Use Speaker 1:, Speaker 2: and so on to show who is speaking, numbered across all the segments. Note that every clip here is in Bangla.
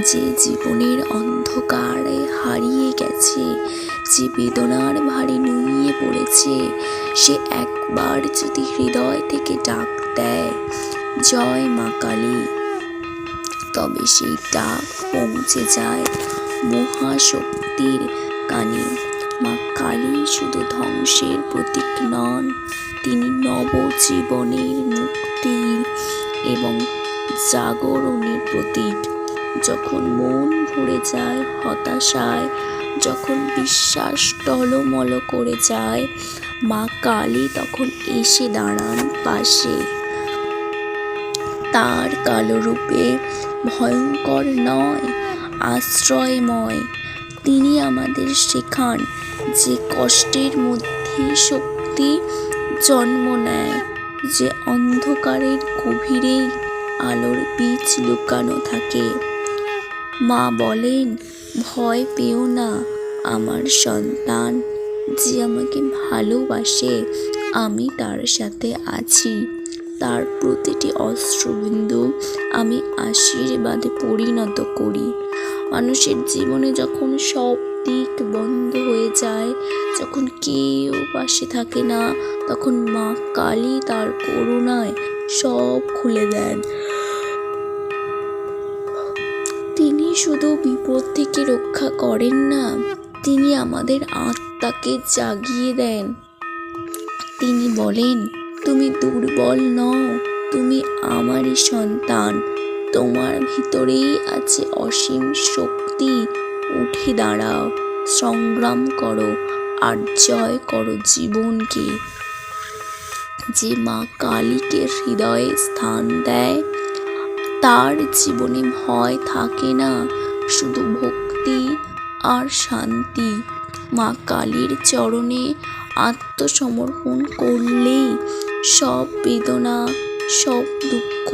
Speaker 1: যে জীবনের অন্ধকারে হারিয়ে গেছে, যে বেদনার ভারে নুইয়ে পড়েছে, সে একবার যদি হৃদয় থেকে ডাক দেয়, জয় মা কালী। তবে সেই ডাক পৌঁছে যায় মহাশক্তির কানে। মা কালী শুধু ধ্বংসের প্রতীক নন, তিনি নবজীবনের মুক্তির এবং জাগরণের প্রতীক। যখন মন ভরে যায়, হতাশায়, যখন বিশ্বাস টলমল করে যায়, মা কালী তখন এসে দাঁড়ান পাশে। তার কালো রূপে ভয়ঙ্কর নয়, আশ্রয়ময়। তিনি আমাদের শেখান যে কষ্টের মধ্যে শক্তি জন্ম নেয়, যে অন্ধকারের গভীরেই আলোর বীজ লুকানো থাকে। মা বলেন, ভয় পেও না, আমার সন্তান যে আমাকে ভালোবাসে, আমি তার সাথে আছি। তার প্রতিটি অশ্রুবিন্দু আমি আশীর্বাদে পরিণত করি। মানুষের জীবনে যখন সব দিক বন্ধ হয়ে যায়, যখন কেউ পাশে থাকে না, তখন মা কালী তার করুণায় সব খুলে দেন। শুধু বিপদ থেকে রক্ষা করেন না, তিনি আমাদের আত্মাকে জাগিয়ে দেন। তিনি বলেন, তুমি দুর্বল নও, তুমি আমারই সন্তান। তোমার ভিতরেই আছে অসীম শক্তি। উঠে দাঁড়াও, সংগ্রাম করো আর জয় করো জীবনকে। যে মা কালীকে হৃদয়ে স্থান দেয় তার জীবনে ভয় থাকে না, শুধু ভক্তি আর শান্তি। মা কালীর চরণে আত্মসমর্পণ করলেই সব বেদনা, সব দুঃখ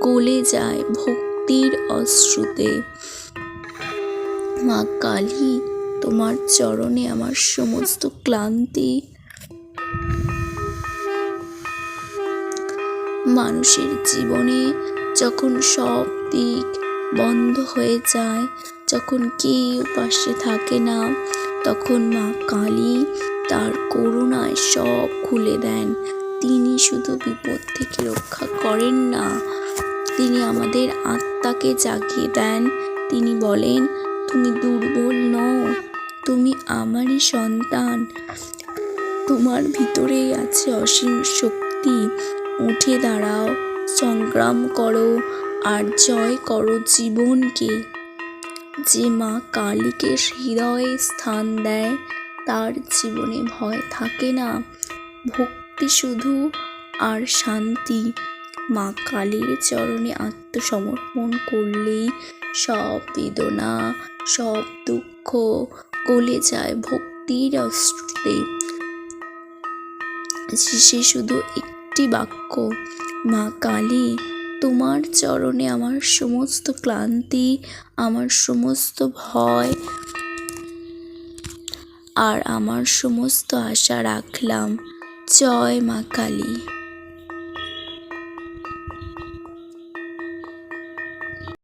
Speaker 1: গলে যায় ভক্তির অশ্রুতে। মা কালী, তোমার চরণে আমার সমস্ত ক্লান্তি। মানুষের জীবনে যখন সব দিক বন্ধ হয়ে যায়, যখন কেউ পাশে থাকে না, তখন মা কালী তার করুণায় সব খুলে দেন। তিনি শুধু বিপদ থেকে রক্ষা করেন না, তিনি আমাদের আত্মাকে জাগিয়ে দেন। তিনি বলেন, তুমি দুর্বল নও, তুমি আমারই সন্তান। তোমার ভিতরেই আছে অসীম শক্তি। উঠে দাঁড়াও সংগ্রাম করো আর জয় করো জীবনকে। যে মা কালীকে হৃদয়ে স্থান দেয়, তার জীবনে ভয় থাকে না। ভক্তি শুধু আর শান্তি। মা কালীর চরণে আত্মসমর্পণ করলেই সব বেদনা, সব দুঃখ গলে যায় ভক্তির অস্ত্রে সে শুধু একটি বাক্য, মা কালী, তোমার চরণে আমার সমস্ত ক্লান্তি, আমার সমস্ত ভয় আর আমার সমস্ত আশা রাখলাম। জয় মা কালী।